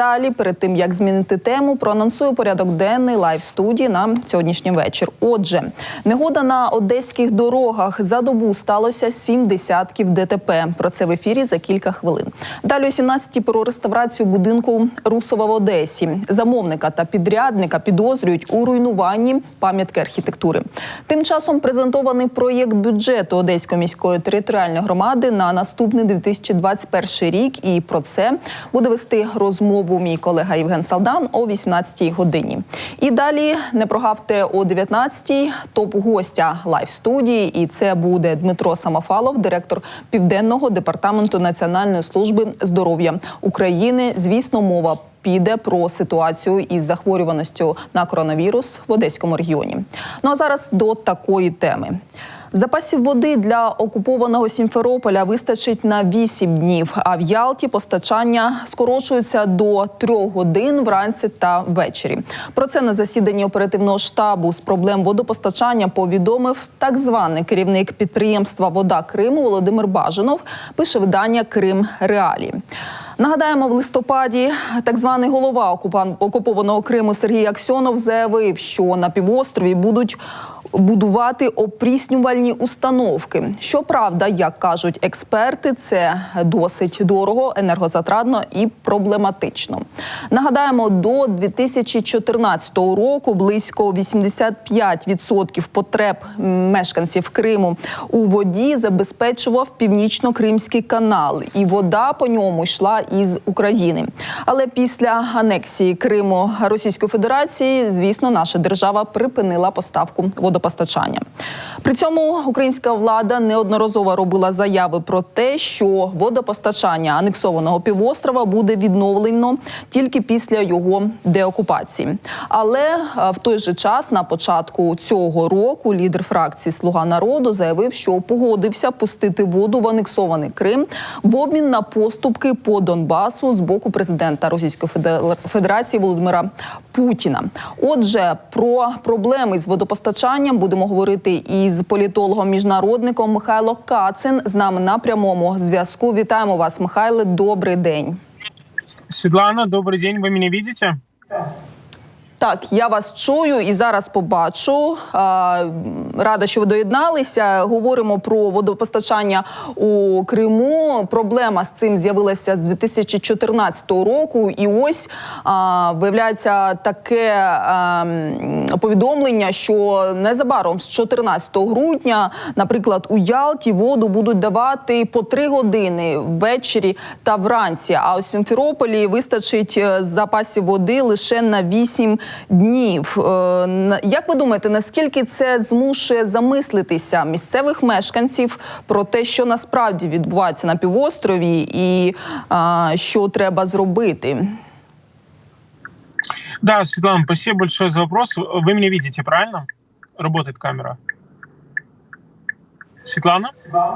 далі, перед тим як змінити тему, проанонсую порядок денний лайв студії на сьогоднішній вечір. Отже, негода на одеських дорогах за добу сталося сім десятків ДТП. Про це в ефірі за кілька хвилин. Далі о 17-й про реставрацію будинку Русова в Одесі. Замовника та підрядника підозрюють у руйнуванні пам'ятки архітектури. Тим часом презентований проєкт бюджету Одеської міської територіальної громади на наступний 2021 рік. І про це буде вести розмову мій колега Євген Салдан о 18-й годині. І далі не прогавте о 19-й топ гостя лайв студії. І це буде Дмитро Самофалов, директор південного департаменту Національної служби здоров'я України. Звісно, мова. Піде про ситуацію із захворюваністю на коронавірус в Одеському регіоні. Ну а зараз до такої теми. Запасів води для окупованого Сімферополя вистачить на 8 днів. А в Ялті постачання скорочується до 3 годин вранці та ввечері. Про це на засіданні оперативного штабу з проблем водопостачання повідомив так званий керівник підприємства Вода Криму Володимир Бажанов. Пише видання Крим Реалі. Нагадаємо, в листопаді так званий голова окупан- окупованого Криму Сергій Аксьонов заявив, що на півострові будуть будувати опріснювальні установки. Щоправда, як кажуть експерти, це досить дорого, енергозатратно і проблематично. Нагадаємо, до 2014 року близько 85% потреб мешканців Криму у воді забезпечував північно-кримський канал, і вода по ньому йшла із України. Але після анексії Криму Російської Федерації, звісно, наша держава припинила поставку водопостачання. При цьому українська влада неодноразово робила заяви про те, що водопостачання анексованого півострова буде відновлено тільки після його деокупації. Але е, в той же час, на початку цього року, лідер фракції Слуга народу заявив, що погодився пустити воду в анексований Крим в обмін на поступки по Донбасу з боку президента Російської Федерації Володимира Путіна. Отже, про проблеми з водопостачанням будемо говорити із політологом міжнародником Михайло Кацин з нами на прямому зв'язку. Вітаємо вас, Михайле. Добрий день. Світлана. Добрий день, Ви мене бачите? Так, я вас чую і зараз побачу. Рада, що ви доєдналися. Говоримо про водопостачання у Криму. Проблема з цим з'явилася з 2014 року. І ось виявляється таке повідомлення, що незабаром з 14 грудня, наприклад, у Ялті воду будуть давати по 3 години ввечері та вранці. А у Сімферополі вистачить е, запасів води лише на 8 днів. Е, Як ви думаєте, наскільки це змушує замислитися місцевих мешканців про те, що насправді відбувається на півострові, і що треба зробити? Да, Светлана, спасибо большое за вопрос. Вы меня видите, правильно? Работает камера. Светлана?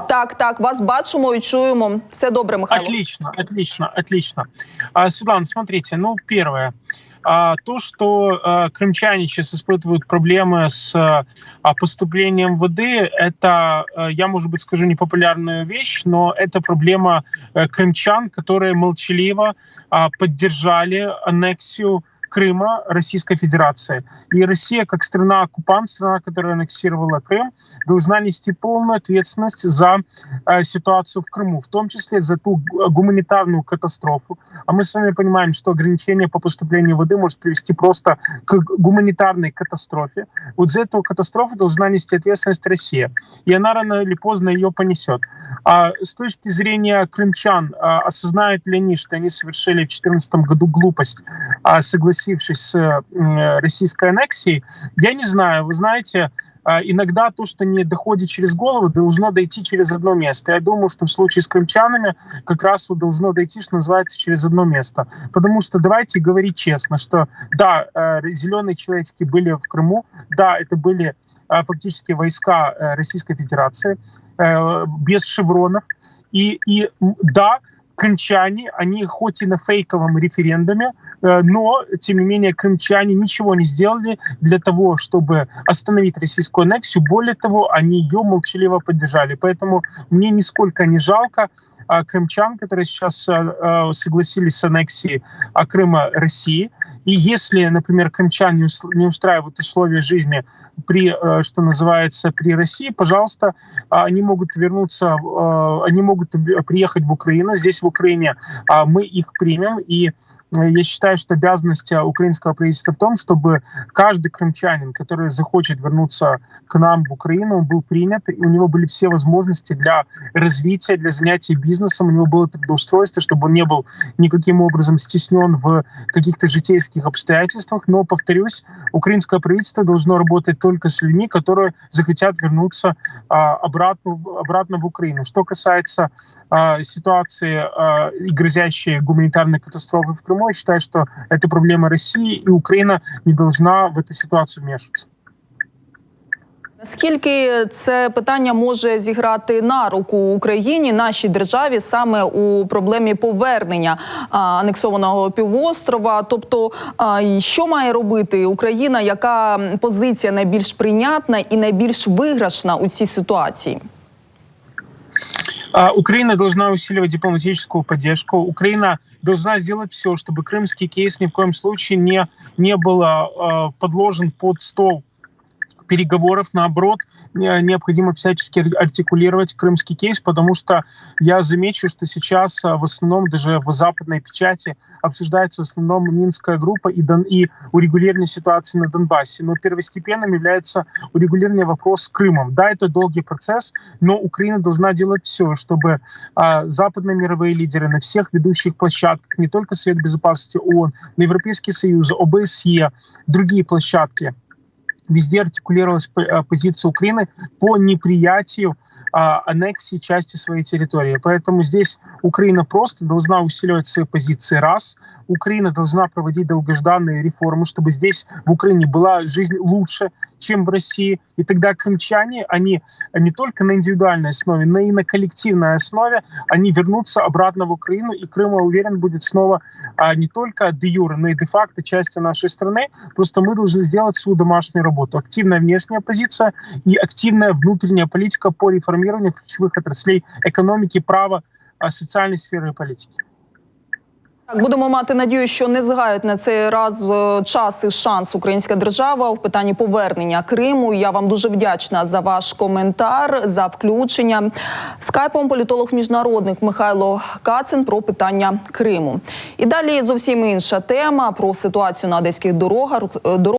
Так, так, вас бачимо і чуємо. Все добре, Михайло. Отлично, отлично, отлично. А, Светлана, смотрите, ну, первое. А, то, что а, крымчане сейчас испытывают проблемы с а, поступлением воды, это, а, я, может быть, скажу непопулярную вещь, но это проблема а, крымчан, которые молчаливо а, поддержали аннексию Крыма Российской Федерации. И Россия, как страна-оккупант, страна, которая аннексировала Крым, должна нести полную ответственность за э, ситуацию в Крыму, в том числе за ту гуманитарную катастрофу. А мы с вами понимаем, что ограничение по поступлению воды может привести просто к гуманитарной катастрофе. Вот за эту катастрофу должна нести ответственность Россия. И она рано или поздно ее понесет. А с точки зрения крымчан, а, осознают ли они, что они совершили в 2014 году глупость, а, согласившись с э, российской аннексией, я не знаю. Вы знаете, а, иногда то, что не доходит через голову, должно дойти через одно место. Я думаю, что в случае с крымчанами как раз вот должно дойти, что называется, через одно место. Потому что давайте говорить честно, что да, э, зеленые человечки были в Крыму, да, это были фактически войска э, Российской Федерации э, без шевронов. И, и да, крымчане, они хоть и на фейковом референдуме Э, Но, тем не менее, крымчане ничего не сделали для того, чтобы остановить российскую аннексию. Более того, они ее молчаливо поддержали. Поэтому мне нисколько не жалко крымчан, которые сейчас согласились с аннексией Крыма России. И если, например, крымчан не ус- не устраивают условия жизни при, э, что называется, при России, пожалуйста, а, они могут вернуться, э, они могут приехать в Украину. Здесь в Украине а, мы их примем. И я считаю, что обязанность а, украинского правительства в том, чтобы каждый крымчанин, который захочет вернуться к нам в Украину, был принят, и у него были все возможности для развития, для занятия бизнесом, у него было трудоустройство, чтобы он не был никаким образом стеснен в каких-то житейских обстоятельствах. Но, повторюсь, украинское правительство должно работать только с людьми, которые захотят вернуться а, обратно, обратно в Украину. Что касается а, ситуации а, и грозящей гуманитарной катастрофы в Крыму, я считаю, что это проблема России, и Украина не должна в эту ситуацию вмешиваться. Наскільки це питання може зіграти на руку Україні, нашій державі, саме у проблемі повернення а, анексованого півострова? Тобто, а, що має робити Україна? Яка позиція найбільш прийнятна і найбільш виграшна у цій ситуації? А, Украина должна усиливать дипломатическую поддержку. Украина должна сделать все, чтобы крымский кейс ни в коем случае не, не был а, подложен под стол переговоров. Наоборот, не- необходимо всячески ар- артикулировать крымский кейс, потому что я замечу, что сейчас а, в основном даже в западной печати обсуждается в основном Минская группа и, Дон, и урегулирование ситуации на Донбассе. Но первостепенным является урегулирование вопроса с Крымом. Да, это долгий процесс, но Украина должна делать все, чтобы а, западные мировые лидеры на всех ведущих площадках, не только Совет Безопасности ООН, но Европейский Союз, ОБСЕ, другие площадки, везде артикулировалась а, позиция Украины по неприятию а, аннексии части своей территории. Поэтому здесь Украина просто должна усиливать свои позиции раз. Украина должна проводить долгожданные реформы, чтобы здесь в Украине была жизнь лучше, чем в России. И тогда крымчане, они не только на индивидуальной основе, но и на коллективной основе, они вернутся обратно в Украину, и Крым, я уверен, будет снова а, не только де юре, но и де-факто частью нашей страны. Просто мы должны сделать свою домашнюю работу. Активная внешняя позиция и активная внутренняя политика по реформированию ключевых отраслей экономики, права, а, социальной сферы и политики. Так, будемо мати надію, що не згають на цей раз е, час і шанс українська держава в питанні повернення Криму. Я вам дуже вдячна за ваш коментар, за включення. Скайпом політолог міжнародник Михайло Кацин про питання Криму. І далі зовсім інша тема про ситуацію на одеських дорогах. Дорог-